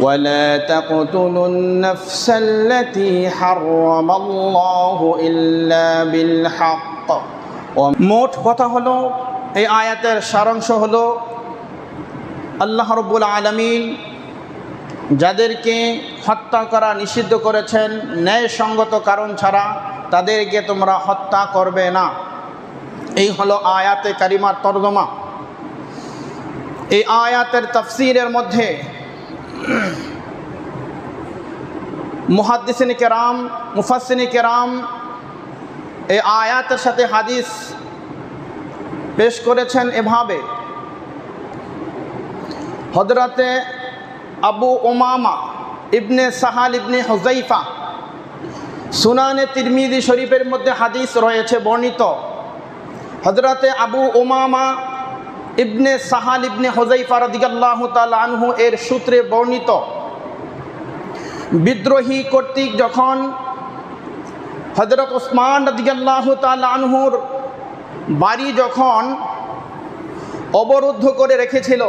ولا تقتلوا النفس التي حرم الله إلا بالحق মোট কথা হলো এই আয়াতের সারাংশ হলো আল্লাহ রব্বুল আলমিন যাদেরকে হত্যা করা নিষিদ্ধ করেছেন ন্যায়সঙ্গত কারণ ছাড়া তাদেরকে তোমরা হত্যা করবে না এই হলো আয়াতে কারিমার তর্জমা এই আয়াতের তফসিরের মধ্যে মুহাদ্দিসিন কেরাম মুফাসিনী কেরাম এই আয়াতের সাথে হাদিস পেশ করেছেন এভাবে। হজরতে আবু ওমামা ইবনে সাহাল ইবনে হুজাইফা সুনানে তিরমিদি শরীফের মধ্যে হাদিস রয়েছে বর্ণিত। হজরতে আবু ওমামা ইবনে সাহাল ইবনে হোজাইফা রদিগাল্লাহ তাল আনহু এর সূত্রে বর্ণিত, বিদ্রোহী কর্তৃক যখন হজরত ওসমান রদিগাল্লাহ তাল আনহুর বাড়ি যখন অবরুদ্ধ করে রেখেছিল,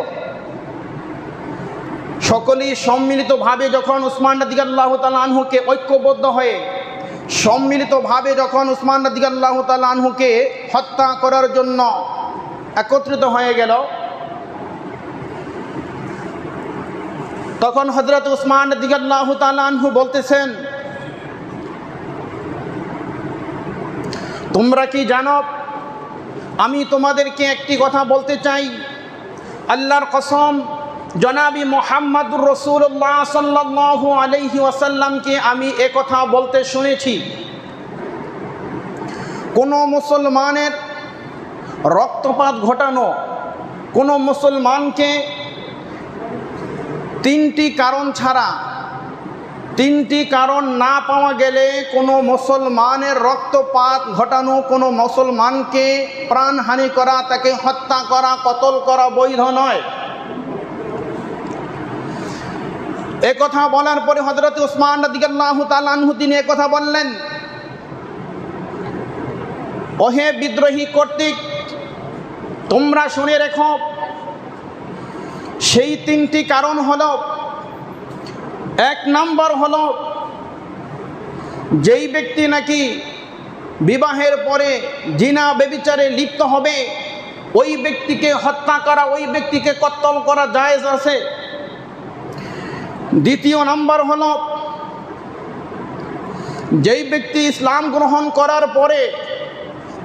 সকলেই সম্মিলিতভাবে যখন উসমান রদিগাল্লাহ তাল আনহুকে ঐক্যবদ্ধ হয়ে সম্মিলিতভাবে যখন উসমান রদিগাল্লাহ তাল আনহুকে হত্যা করার জন্য একত্রিত হয়ে গেল। তখন হজরত উসমান দিগাল্লাহ বলতেছেন, তোমরা কি জানো, আমি তোমাদেরকে একটি কথা বলতে চাই। আল্লাহর কসম, জনাবি মোহাম্মদুর রসুল্লাহ সাল্লাহ আলহি ওয়াসাল্লামকে আমি কথা বলতে শুনেছি। কোনো মুসলমানের রক্তপাত ঘটানো। কোনো মুসলমানকে তিনটি কারণ ছাড়া, তিনটি কারণ না পাওয়া গেলে কোনো মুসলমানের রক্তপাত ঘটানো, কোনো মুসলমানকে প্রাণহানি করা, তাকে হত্যা করা, কতল করা বৈধ নয়। এ কথা বলার পরে হজরত উসমান রদিগাল্লাহ তালানহু তিনি কথা বললেন। ওহে বিদ্রোহী কর্তৃক তোমরা শুনে রেখো। সেই তিনটি কারণ হল, এক নম্বর হল, যেই ব্যক্তি নাকি বিবাহের পরে জিনা বেবিচারে লিপ্ত হবে, ওই ব্যক্তিকে হত্যা করা, ওই ব্যক্তিকে কত্তল করা জায়েজ আছে। দ্বিতীয় নম্বর হল, যেই ব্যক্তি ইসলাম গ্রহণ করার পরে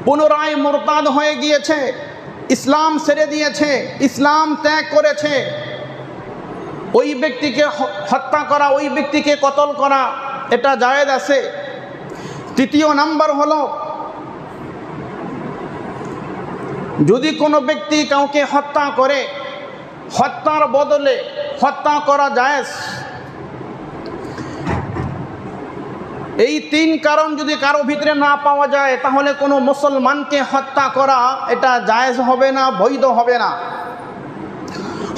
পুনরায় মোরতাদ হয়ে গিয়েছে ইসলাম ছেড়ে দিয়েছে, ইসলাম ত্যাগ করেছে। ওই ব্যক্তিকে হত্যা করা, ওই ব্যক্তিকে কতল করা, এটা জায়েজ আছে। তৃতীয় নাম্বার হলো, যদি কোনো ব্যক্তি কাউকে হত্যা করে, হত্যার বদলে হত্যা করা জায়েজ এই তিন কারণ যদি কারও ভিতরে না পাওয়া যায়, তাহলে কোনো মুসলমানকে হত্যা করা এটা জায়েজ হবে না, বৈধ হবে না।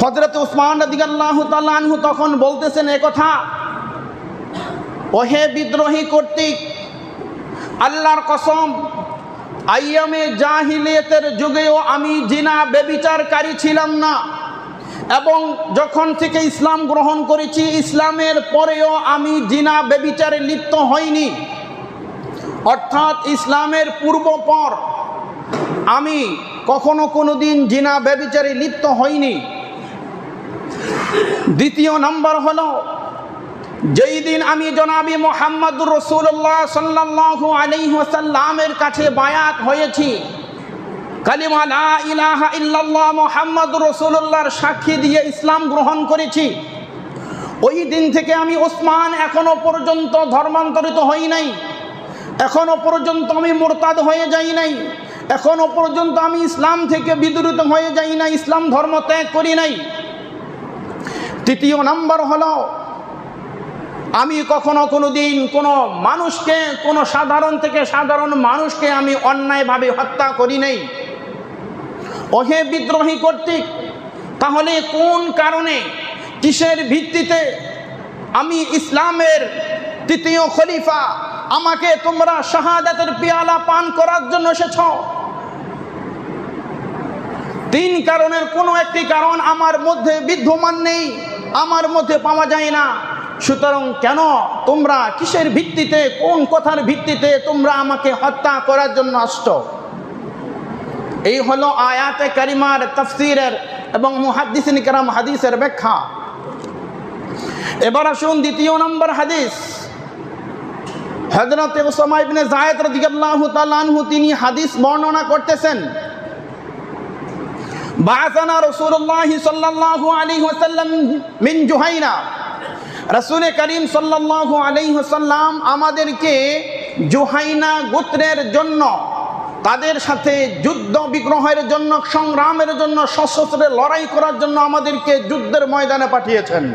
হজরত উসমান রদিগাল্লাহ তাল্লাহু তখন বলতেছেন কথা, ওহে বিদ্রোহী কর্তৃক, আল্লাহর কসম, আইয়ামে জাহিলিয়তের যুগেও আমি জিনা বেবিচারকারী ছিলাম না। এবং যখন থেকে ইসলাম গ্রহণ করেছি, ইসলামের পরেও আমি জিনা বেবিচারে লিপ্ত হইনি। অর্থাৎ ইসলামের পূর্ব পর আমি কখনো কোনো দিন জিনা বেবিচারে লিপ্ত হইনি। দ্বিতীয় নম্বর হলো, যেই দিন আমি জনাবি মোহাম্মদুর রসুল্লাহ সাল্লাহ আলিহাসাল্লামের কাছে বায়াত হয়েছি কালিমা লা ইলাহা ইল্লাল্লাহ মোহাম্মদ রসুল্লাহর সাক্ষী দিয়ে ইসলাম গ্রহণ করেছি। ওই দিন থেকে আমি ওসমান এখনও পর্যন্ত ধর্মান্তরিত হই নাই। এখনও পর্যন্ত আমি মোরতাদ হয়ে যাই নাই। এখনও পর্যন্ত আমি ইসলাম থেকে বিদূরিত হয়ে যাই না ইসলাম ধর্ম ত্যাগ করি নাই। তৃতীয় নাম্বার হলো, আমি কখনো কোনো দিন কোনো মানুষকে, কোনো সাধারণ থেকে সাধারণ মানুষকে আমি অন্যায়ভাবে হত্যা করি নাই। অহে বিদ্রোহী কর্তৃক, তাহলে কোন কারণে, কিসের ভিত্তিতে আমি ইসলামের তৃতীয় খলিফা, আমাকে তোমরা শাহাদাতের পেয়ালা পান করার জন্য এসেছ? তিন কারণের কোনো একটি কারণ আমার মধ্যে বিদ্যমান নেই, আমার মধ্যে পাওয়া যায় না। সুতরাং কেন তোমরা, কিসের ভিত্তিতে, কোন কথার ভিত্তিতে তোমরা আমাকে হত্যা করার জন্য আসছো? এই হলো আয়াতে কারিমার তফসিরের এবং মুহাদ্দিসিন কেরাম হাদিসের ব্যাখ্যা। এবার আসুন দ্বিতীয় নম্বর হাদিস। হজরত ওসামা ইবনে জায়েদ রাদিয়াল্লাহু তাআলা আনহু, তিনি হাদিস বর্ণনা করতেছেন। বাআসানা রাসূলুল্লাহি সাল্লাল্লাহু আলাইহি ওয়াসাল্লাম মিন জুহাইনা। রাসূল করিম সাল্লাল্লাহু আলাইহি ওয়াসাল্লাম আমাদেরকে জুহাইনা গোত্রের জন্য তাদের সাথে যুদ্ধ বিগ্রহের জন্য, সংগ্রামের জন্য, সশস্ত্রে লড়াই করার জন্য আমাদেরকে যুদ্ধের ময়দানে পাঠিয়েছেন।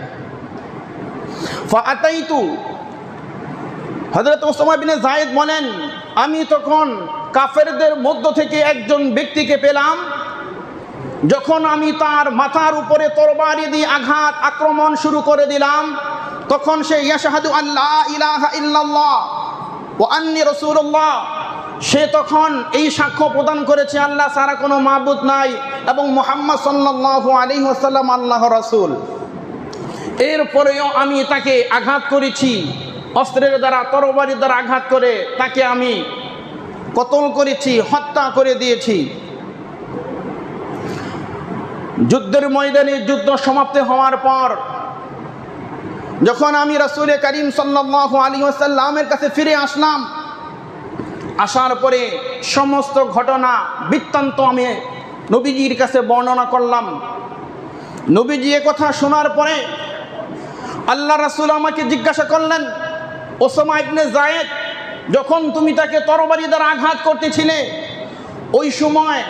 হজরত জায়েদ বলেন, আমি তখন কাফেরদের মধ্য থেকে একজন ব্যক্তিকে পেলাম, যখন আমি তার মাথার উপরে তরবারি দিয়ে আঘাত আক্রমণ শুরু করে দিলাম, তখন সে ইয়াশাহাদু আল্লাহ ইলাহা ইল্লাল্লাহ ও আন্নি রসুল্লাহ সে তখন এই সাক্ষ্য প্রদান করেছে, আল্লাহ সারা কোনো মাহবুদ নাই। এবং মোহাম্মদ সাল্লাল্লাহু আলাইহি ওয়াসাল্লাম আল্লাহ রসুল। এরপরেও আমি তাকে আঘাত করেছি, অস্ত্রের দ্বারা, তরবারির দ্বারা আঘাত করে তাকে আমি কতল করেছি, হত্যা করে দিয়েছি। যুদ্ধের ময়দানে যুদ্ধ সমাপ্তি হওয়ার পর, যখন আমি রসুল করিম সাল্লাহ আলী আসাল্লামের কাছে ফিরে আসলাম আসার পরে সমস্ত ঘটনা বৃত্তান্ত আমি নবীজির কাছে বর্ণনা করলাম। নবীজি কথা শোনার পরে আল্লাহ রাসুল আমাকে জিজ্ঞাসা করলেন, ওসমা ইবনে জায়েদ যখন তুমি তাকে তরবারি দ্বারা আঘাত করতেছিলে, ওই সময়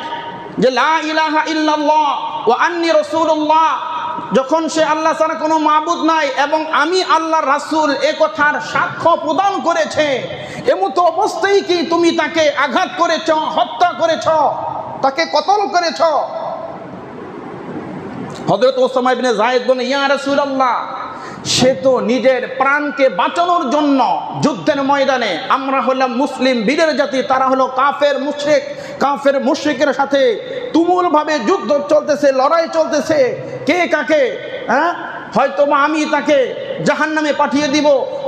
যে লা ইলাহা ইল্লাল্লাহ ও আন্নি রসুল্লাহ যখন সে আল্লাহ ছাড়া কোনো মাবুদ নাই এবং আমি আল্লাহ রাসুল এ কথার সাক্ষ্য প্রদান করেছে এমতো অবস্থায় কি তুমি তাকে আঘাত করেছ, হত্যা করেছ, তাকে কতল করেছ? হজরত ওসামা ইবনে জায়েদ বলে ইয়া রাসূলুল্লাহ, সে তো নিজের প্রাণকে বাঁচানোর জন্য যুদ্ধের ময়দানে, আমরা হলাম মুসলিম বীরের জাতি, তারা হলো কাফের মুশরিক, কাফের মুশরিকের সাথে তুমুলভাবে যুদ্ধ চলতেছে, লড়াই চলতেছে কে কাকে হ্যাঁ? হয়তো বা আমি তাকে জাহান নামে পাঠিয়ে দিব,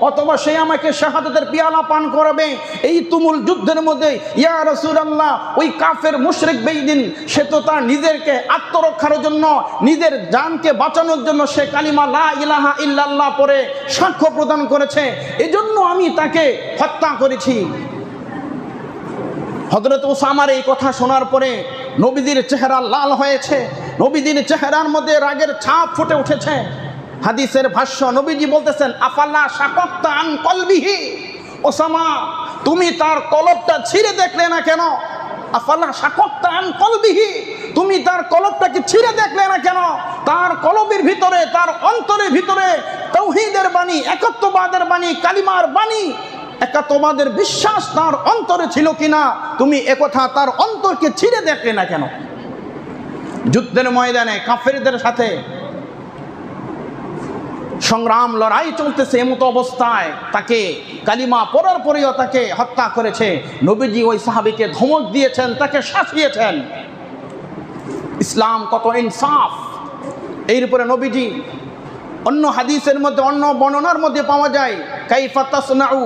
অথবা সে আমাকে শাহাদাতের পিয়ালা পান করাবে। এই তুমুল যুদ্ধের মধ্যে, ইয়া রসুলাল্লাহ, ওই কাফের মুশরিক বেইদিন সে তো তার নিজেরকে আত্মরক্ষার জন্য, নিজের জানকে বাঁচানোর জন্য সে কালিমা লা ইলাহা ইল্লাল্লাহ পরে সাক্ষ্য প্রদান করেছে। এজন্য আমি তাকে হত্যা করেছি। হজরত ওসামার এই কথা শোনার পরে নবীদের চেহারা লাল হয়েছে নবীদের চেহারার মধ্যে রাগের ছাপ ফুটে উঠেছে। হাদিসের ভাষ্য, নবীজি বলতেছেন আফাল্লা শাকত্তা আন কলবিহি? ওসামা, তুমি তার কলবটা ছিঁড়ে দেখলে না কেন? আফাল্লা আন কলবিহি? তুমি তার কলবটাকে ছিঁড়ে দেখলে না কেন? তার কলবের ভিতরে, তার অন্তরের ভিতরে তৌহিদের বাণী, একত্ববাদের বাণী, কালিমার বাণী একাত্মবাদের বিশ্বাস তার অন্তরে ছিল কিনা, তুমি একথা তার অন্তরকে ছিঁড়ে দেখলে না কেন? যুদ্ধের ময়দানে কাফেরদের সাথে সংগ্রাম, লড়াই চলতেছে এমতো অবস্থায়, তাকে কালিমা পড়ার পরেও তাকে হত্যা করেছে। নবীজি ওই সাহাবিকে ধমক দিয়েছেন, তাকে শাসিয়েছেন ইসলাম কত ইনসাফ। এরপরে নবীজি অন্য হাদিসের মধ্যে, অন্য বর্ণনার মধ্যে পাওয়া যায়, কাইফা তাসনাউ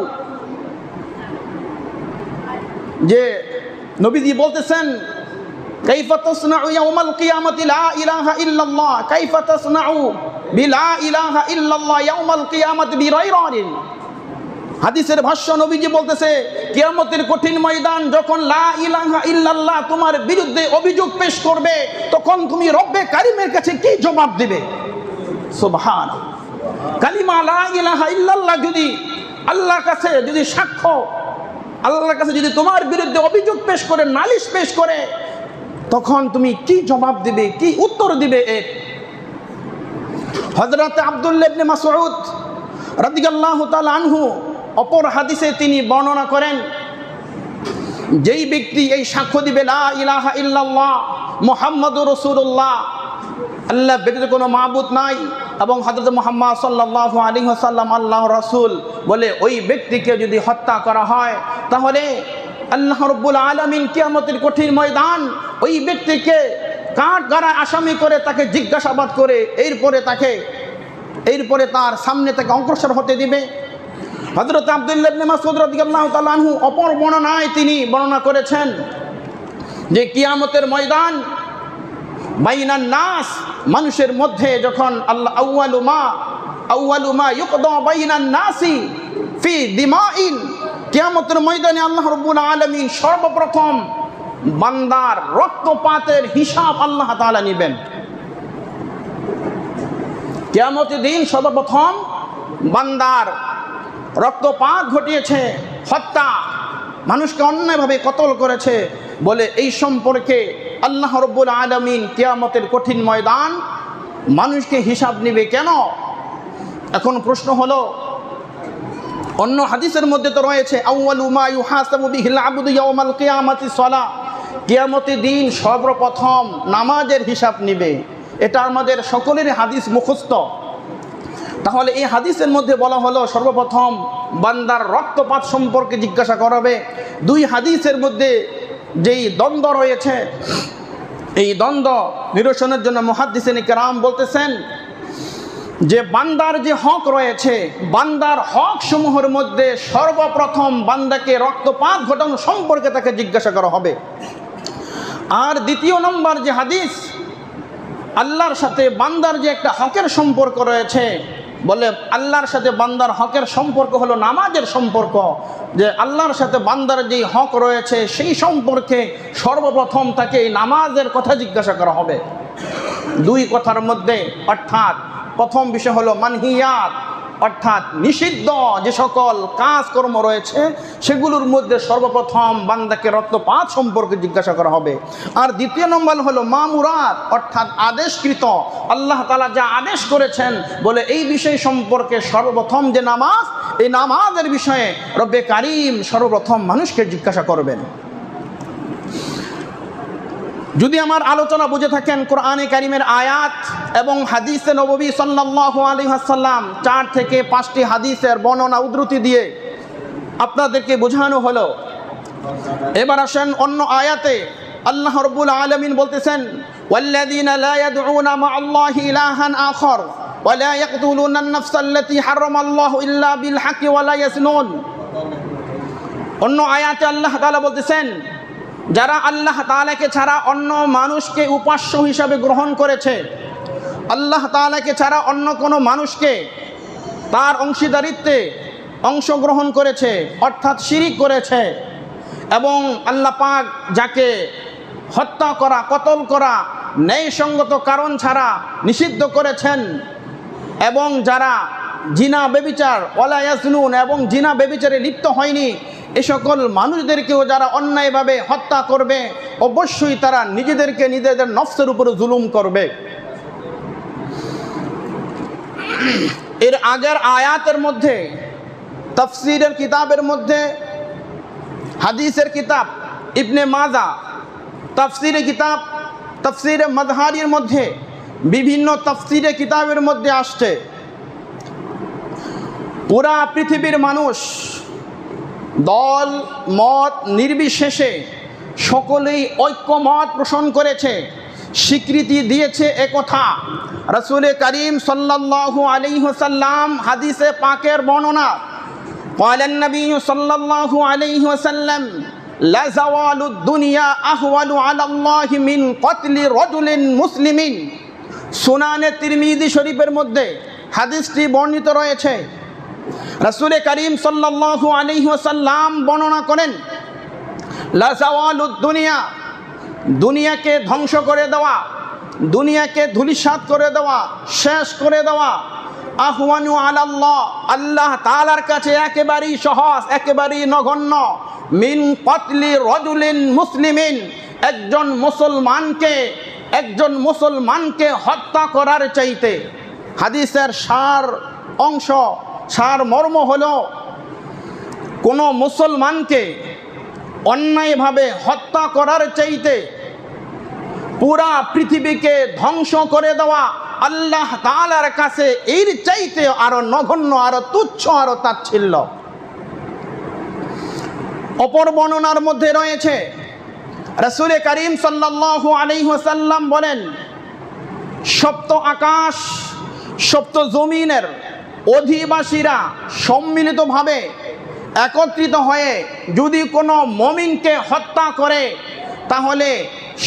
যে নবীজি বলতেছেন ইলাহা ইল্লাল্লাহ বিলা ইলাহা ইল্লাল্লাহ হাদিসের ভাষ্য নবীজি বলতেছে, কিয়ামতের কঠিন ময়দান যখন লা ইলাহা ইল্লাল্লাহ তোমার বিরুদ্ধে অভিযোগ পেশ করবে, তখন তুমি রব্বে কারিমের কাছে কি জবাব দিবে? কালিমা লা ইলাহা ইল্লাল্লাহ যদি আল্লাহর কাছে যদি সাক্ষ্য আল্লাহর কাছে যদি তোমার বিরুদ্ধে অভিযোগ পেশ করে, নালিশ পেশ করে, তখন তুমি কি জবাব দিবে, কি উত্তর দিবে এর হজরত আবদুল্লাবনে মাসউদ রাদিয়াল্লাহু তাআলা আনহু অপর হাদিসে তিনি বর্ণনা করেন, যেই ব্যক্তি এই সাক্ষ্য দিবে, লা ইলাহা ইল্লাল্লাহ, মুহাম্মাদুর রাসূলুল্লাহ আল্লাহ ব্যতীত কোনো মাবুদ নাই। এবং হজরত মোহাম্মদ সাল্লাহ আলী সাল্লাম আল্লাহ রসুল বলে, ওই ব্যক্তিকে যদি হত্যা করা হয়, তাহলে আল্লাহ রব্বুল আলমিন কিয়ামতের কঠিন ময়দান, ওই ব্যক্তিকে কাঠ গাড়া আসামি করে তাকে জিজ্ঞাসাবাদ করে, এরপরে তাকে, এরপরে তার সামনে থেকে অগ্রসর হতে দিবে। হজরত আবদুল্লাহ ইবনে মাসউদ রাদিয়াল্লাহু অপর বর্ণনায় তিনি বর্ণনা করেছেন যে কিয়ামতের ময়দান বাইনান নাস, মানুষের মধ্যে যখন আল্লাহ আউয়ালু মা আউয়ালু মা ইউকদা বাইনান নাসি ফি দিমাইন, কিয়ামতের ময়দানে আল্লাহ রাব্বুল আলামিন সর্বপ্রথম বান্দার রক্তপাতের হিসাব আল্লাহ তাআলা নেবেন। কিয়ামতের দিন সর্বপ্রথম বান্দার রক্তপাত ঘটিয়েছে, হত্যা, মানুষকে অন্যায়ভাবে কতল করেছে বলে এই সম্পর্কে আল্লাহ রব্বুল আলমিন কেয়ামতের কঠিন ময়দান মানুষকে হিসাব নেবে কেন? এখন প্রশ্ন হলো, অন্য হাদিসের মধ্যে তো রয়েছে সলা। দিন সর্বপ্রথম নামাজের হিসাব নিবে। এটা আমাদের সকলের হাদিস মুখস্থ। তাহলে এই হাদিসের মধ্যে বলা হলো, সর্বপ্রথম বান্দার রক্তপাত সম্পর্কে জিজ্ঞাসা করাবে। দুই হাদিসের মধ্যে যেই দ্বন্দ্ব রয়েছে, এই দ্বন্দ্ব নিরসনের জন্য মহাদিসেন কেরাম বলতেছেন যে বান্দার যে হক রয়েছে, বান্দার হক সমূহের মধ্যে সর্বপ্রথম বান্দাকে রক্তপাত ঘটানো সম্পর্কে তাকে জিজ্ঞাসা করা হবে। আর দ্বিতীয় নম্বর যে হাদিস, আল্লাহর সাথে বান্দার যে একটা হকের সম্পর্ক রয়েছে বলে, আল্লাহর সাথে বান্দার হকের সম্পর্ক হলো নামাজের সম্পর্ক। যে আল্লাহর সাথে বান্দার যেই হক রয়েছে, সেই সম্পর্কে সর্বপ্রথম তাকে এই নামাজের কথা জিজ্ঞাসা করা হবে। দুই কথার মধ্যে, অর্থাৎ প্রথম বিষয় হলো মানহিয়াত। অর্থাৎ নিষিদ্ধ যে সকল কাজকর্ম রয়েছে, সেগুলোর মধ্যে সর্বপ্রথম বান্দাকে রক্তপাত সম্পর্কে জিজ্ঞাসা করা হবে। আর দ্বিতীয় নম্বর হলো মামুরাত, অর্থাৎ আদেশকৃত। আল্লাহ তালা যা আদেশ করেছেন, বলে এই বিষয় সম্পর্কে সর্বপ্রথম যে নামাজ, এই নামাজের বিষয়ে রব্বে কারিম সর্বপ্রথম মানুষকে জিজ্ঞাসা করবেন। যদি আমার আলোচনা বুঝে থাকেন কোরআনে কারিমের আয়াত এবং হাদিসে নবী সাল্লাহ আলী হাসাল্লাম চার থেকে পাঁচটি হাদিসের বর্ণনা উদ্ধৃতি দিয়ে আপনাদেরকে বোঝানো হলো এবার আসেন অন্য আয়াতে আল্লাহ রব্বুল আলমিন বলতেছেন والذين لا يدعون مع الله إلها آخر ولا يقتلون النفس التي حرم الله إلا بالحق ولا يزنون অন্য আয়াতে আল্লাহ তাআলা বলতেছেন যারা আল্লাহ তালাকে ছাড়া অন্য মানুষকে উপাস্য হিসাবে গ্রহণ করেছে, আল্লাহ তালাকে ছাড়া অন্য কোনো মানুষকে তার অংশীদারিত্বে অংশগ্রহণ করেছে, অর্থাৎ শিরিক করেছে এবং আল্লাহ পাক যাকে হত্যা করা, কতল করা, ন্যায়সঙ্গত কারণ ছাড়া নিষিদ্ধ করেছেন এবং যারা জিনা বেবিচার ওলায়াসনুন এবং জিনা বেবিচারে লিপ্ত হয়নি এ সকল মানুষদেরকেও যারা অন্যায়ভাবে হত্যা করবে, অবশ্যই তারা নিজেদেরকে নিজেদের নফসের উপরে জুলুম করবে। এর আগের আয়াতের মধ্যে, তফসিরের কিতাবের মধ্যে, হাদিসের কিতাব, ইবনে মাজা তফসিরে কিতাব তফসিরে মজহারির মধ্যে বিভিন্ন তফসিরে কিতাবের মধ্যে আসছে। পুরা পৃথিবীর মানুষ দল মত নির্বিশেষে সকলেই ঐক্যমত পোষণ করেছে স্বীকৃতি দিয়েছে একথা রসুল করিম সাল্লাল্লাহু আলাইহি ওয়াসাল্লাম হাদিসে পাকের বর্ণনা قال النبي صلى الله عليه وسلم لا زوال الدنيا أهون على الله من قتل رجل مسلم সুনানে তিরমিজি শরীফের মধ্যে হাদিসটি বর্ণিত রয়েছে রাসুলে করিম সাল্লাল্লাহু আলাইহি ওয়াসাল্লাম বর্ণনা করেন দুনিয়া, দুনিয়াকে ধ্বংস করে দেওয়া, দুনিয়াকে ধুলিসাৎ করে দেওয়া, শেষ করে দেওয়া, আহওয়ানু আলাল্লাহ, আল্লাহ তালার কাছে একেবারেই সহজ, একেবারেই নগণ্য, মিন কতলি রজুলিন মুসলিমিন, একজন মুসলমানকে একজন মুসলমানকে হত্যা করার চাইতে, হাদিসের সার অংশ সার মর্ম হল কোনো মুসলমানকে অন্যায়ভাবে হত্যা করার চাইতে পুরা পৃথিবীকে ধ্বংস করে দেওয়া আল্লাহ তালার কাছে এর চাইতে আরও নগণ্য, আরও তুচ্ছ, আরও তাচ্ছিল্য। অপর বর্ণনার মধ্যে রয়েছে, রসুল করিম সাল্লাহ আলাইসাল্লাম বলেন, সপ্ত আকাশ, সপ্ত জমিনের অধিবাসীরা সম্মিলিতভাবে একত্রিত হয়ে যদি কোনো মমিনকে হত্যা করে, তাহলে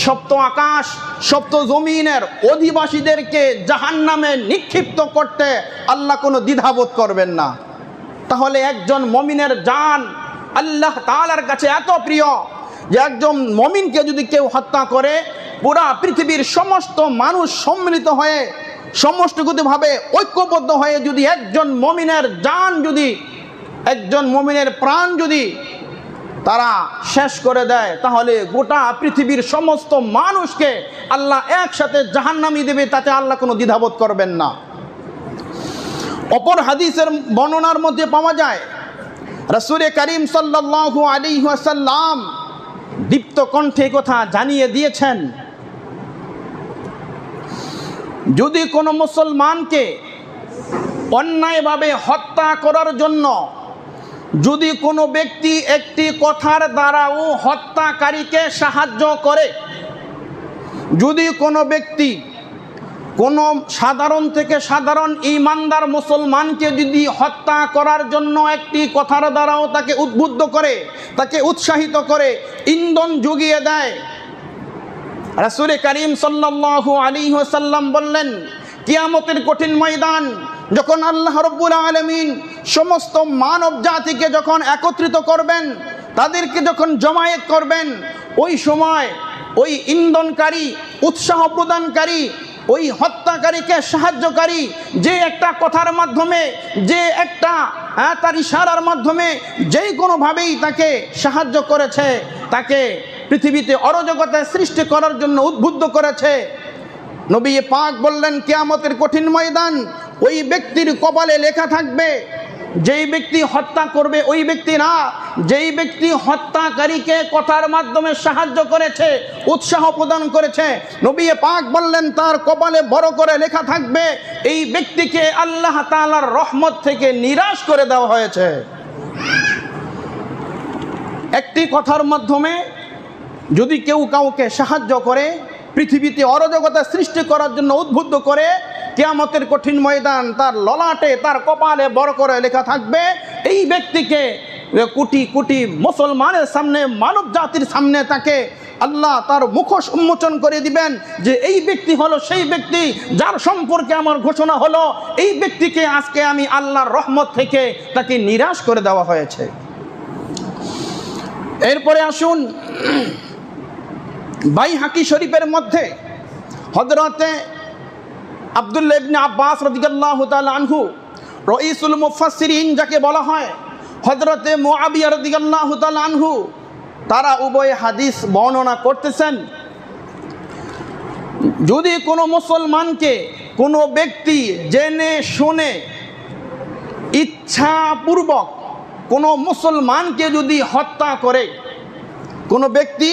সপ্ত আকাশ, সপ্ত জমিনের অধিবাসীদেরকে জাহান্নামে নিক্ষিপ্ত করতে আল্লাহ কোনো দ্বিধাবোধ করবেন না। তাহলে একজন মমিনের জান আল্লাহ তালার কাছে এত প্রিয় যে একজন মমিনকে যদি কেউ হত্যা করে, পুরা পৃথিবীর সমস্ত মানুষ সম্মিলিত হয়ে সমষ্টিগতভাবে ঐক্যবদ্ধ হয়ে যদি একজন মমিনের জান যদি, একজন মমিনের প্রাণ যদি তারা শেষ করে দেয়, তাহলে গোটা পৃথিবীর সমস্ত মানুষকে আল্লাহ একসাথে জাহান্নামি দেবে, তাতে আল্লাহ কোনো দ্বিধাবোধ করবেন না। অপর হাদিসের বর্ণনার মধ্যে পাওয়া যায় রসুরে করিম সাল্লাহ আলী সাল্লাম দীপ্ত কণ্ঠে কথা জানিয়ে দিয়েছেন যদি কোনো মুসলমানকে অন্যায়ভাবে হত্যা করার জন্য যদি কোনো ব্যক্তি একটি কথার দ্বারাও হত্যাকারীকে সাহায্য করে, যদি কোনো ব্যক্তি কোনো সাধারণ থেকে সাধারণ ইমানদার মুসলমানকে যদি হত্যা করার জন্য একটি কথার দ্বারাও তাকে উদ্বুদ্ধ করে, তাকে উৎসাহিত করে, ইন্ধন জুগিয়ে দেয় রাসুরে করিম সাল্লাহ আলী সাল্লাম বললেন কিয়ামতের কঠিন ময়দান যখন আল্লাহ রব্বুল আলমিন সমস্ত মানব জাতিকে যখন একত্রিত করবেন তাদেরকে যখন জমায়েত করবেন ওই সময় ওই ইন্ধনকারী উৎসাহ প্রদানকারী ওই হত্যাকারীকে সাহায্যকারী যে একটা কথার মাধ্যমে যে একটা হ্যাঁ, তার ইশারার মাধ্যমে যেই কোনোভাবেই তাকে সাহায্য করেছে তাকে পৃথিবীতে অরজগতে সৃষ্টি করার জন্য উদ্বুদ্ধ করেছে। নবী পাক বললেন, কেয়ামতের কঠিন ময়দান, ওই ব্যক্তির কপালে লেখা থাকবে, যেই ব্যক্তি হত্যা করবে ওই ব্যক্তি না। যেই ব্যক্তি হত্যাকারীকে কথার মাধ্যমে সাহায্য করেছে, উৎসাহ প্রদান করেছে, নবী পাক বললেন, তার কপালে বড় করে লেখা থাকবে, এই ব্যক্তিকে আল্লাহ তাআলার রহমত থেকে নিরাশ করে দেওয়া হয়েছে। একটি কথার মাধ্যমে যদি কেউ কাউকে সাহায্য করে, পৃথিবীতে অরজগতা সৃষ্টি করার জন্য উদ্বুদ্ধ করে, কেয়ামতের কঠিন ময়দান তার ললাটে, তার কপালে বড় করে লেখা থাকবে, এই ব্যক্তিকে কোটি কোটি মুসলমানের সামনে, মানব জাতির সামনে তাকে আল্লাহ তার মুখোশ উন্মোচন করে দিবেন যে এই ব্যক্তি হলো সেই ব্যক্তি যার সম্পর্কে আমার ঘোষণা হলো। এই ব্যক্তিকে আজকে আমি আল্লাহর রহমত থেকে তাকে নিরাশ করে দেওয়া হয়েছে। এরপরে আসুন বাই হাকি শরীফের মধ্যে হজরতে আবদুল্লা ইবনে আব্বাস রদিগাল্লাহ তাল আনহু রইসুল মুফাসিরিন যাকে বলা হয় হজরতে মোয়াবিয়া রদিগাল্লাহ তাল আনহু, তারা উভয় হাদিস বর্ণনা করতেছেন। যদি কোনো মুসলমানকে কোনো ব্যক্তি জেনে শুনে ইচ্ছাপূর্বক কোনো মুসলমানকে যদি হত্যা করে, কোনো ব্যক্তি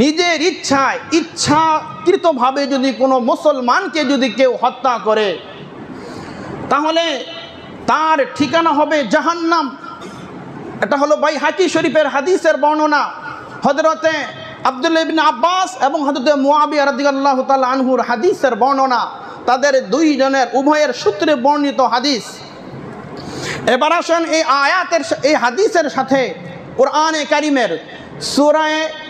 নিজের ইচ্ছায়, ইচ্ছাকৃতভাবে যদি কোনো মুসলমানকে যদি কেউ হত্যা করে, তাহলে তার ঠিকানা হবে জাহান্নাম। এটা হলো বাই হাকি শরীফের হাদিসের বর্ণনা। হজরতে আবদুল্লা ইবিন আব্বাস এবং হজরতে মুআবিয়া রাদিয়াল্লাহু তাআলা আনহুর হাদিসের বর্ণনা। তাদের দুইজনের উভয়ের সূত্রে বর্ণিত হাদিস। এবার আসেন এই আয়াতের এই হাদিসের সাথে কোরআনে কারিমের সুরায়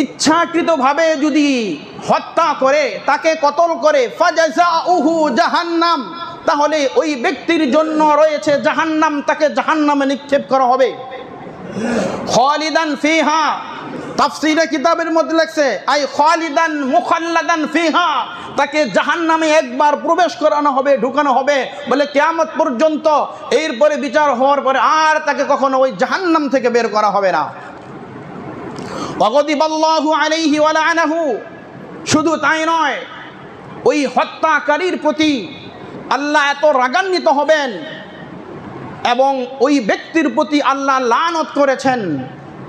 ইচ্ছাকৃতভাবে যদি হত্যা করে, তাকে কতল করে উহু জাহান্নাম, তাহলে ওই ব্যক্তির জন্য রয়েছে জাহান্নাম, তাকে জাহান্নামে নিক্ষেপ করা হবে। কিতাবের মধ্যে আই তাকে জাহান্নামে একবার প্রবেশ করানো হবে, ঢুকানো হবে, বলে কেয়ামত পর্যন্ত এরপরে বিচার হওয়ার পরে আর তাকে কখনো ওই জাহান্নাম থেকে বের করা হবে না। শুধু তাই নয়, ওই হত্যাকারীর প্রতি আল্লাহ এত রাগান্বিত হবেন এবং ওই ব্যক্তির প্রতি আল্লাহ লানত করেছেন।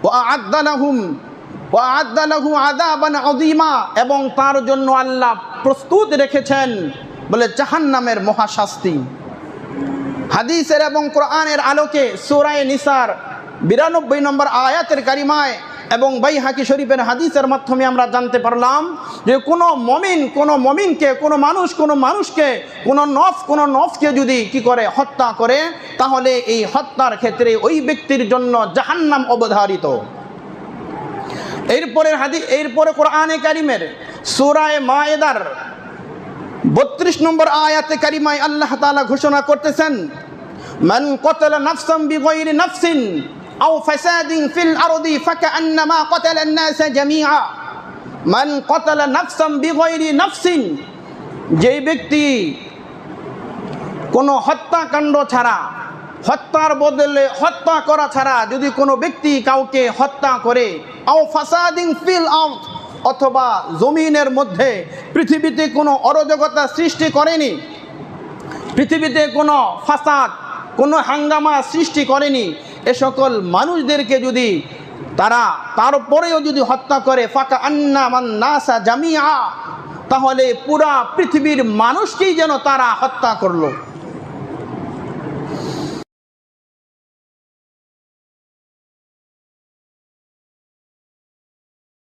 ও আদালাহুম ও আদালাহু আদাবান অদিমা এবং তার জন্য আল্লাহ প্রস্তুত রেখেছেন বলে জাহান্নামের মহাশাস্তি। হাদিসের এবং কোরআনের আলোকে সুরায় নিসার বিরানব্বই নম্বর আয়াতের কারিমায় এবং বাই হাকি শরীফের হাদিসের মাধ্যমে আমরা জানতে পারলাম যে কোনো মমিন, কোনো মমিনকে, কোনো মানুষ, কোনো মানুষকে, কোনো নফ, কোনো নফকে যদি কি করে হত্যা করে, তাহলে এই হত্যার ক্ষেত্রে ওই ব্যক্তির জন্য জাহান্নাম অবধারিত। এরপরে হাদি, এরপরে কোরআনে কারিমের সুরায় মায়েদার বত্রিশ নম্বর আয়াতে কারিমায় আল্লাহ তাআলা ঘোষণা করতেছেন, মান কতলা নাফসাম বিগয়রি নাফসিন আও ফাসাদিন ফিল আরদি ফাকান্নামা কতালা الناس জামিআ মান কতলা নাফসাম বিগয়রি নাফসিন যেই ব্যক্তি কোনো হত্যাকাণ্ড ছাড়া হত্যার বদলে হত্যা করা ছাড়া যদি কোনো ব্যক্তি কাউকে হত্যা করে আও ফাসাদিন ফিল আউট অথবা জমিনের মধ্যে পৃথিবীতে কোনো অরাজকতা সৃষ্টি করেনি পৃথিবীতে কোনো ফাসাদ কোনো হাঙ্গামা সৃষ্টি করেনি এ সকল মানুষদেরকে যদি তারা তারপরেও যদি হত্যা করে ফাঁকা আন্না মান্নাসা জামিয়া তাহলে পুরা পৃথিবীর মানুষকেই যেন তারা হত্যা করল।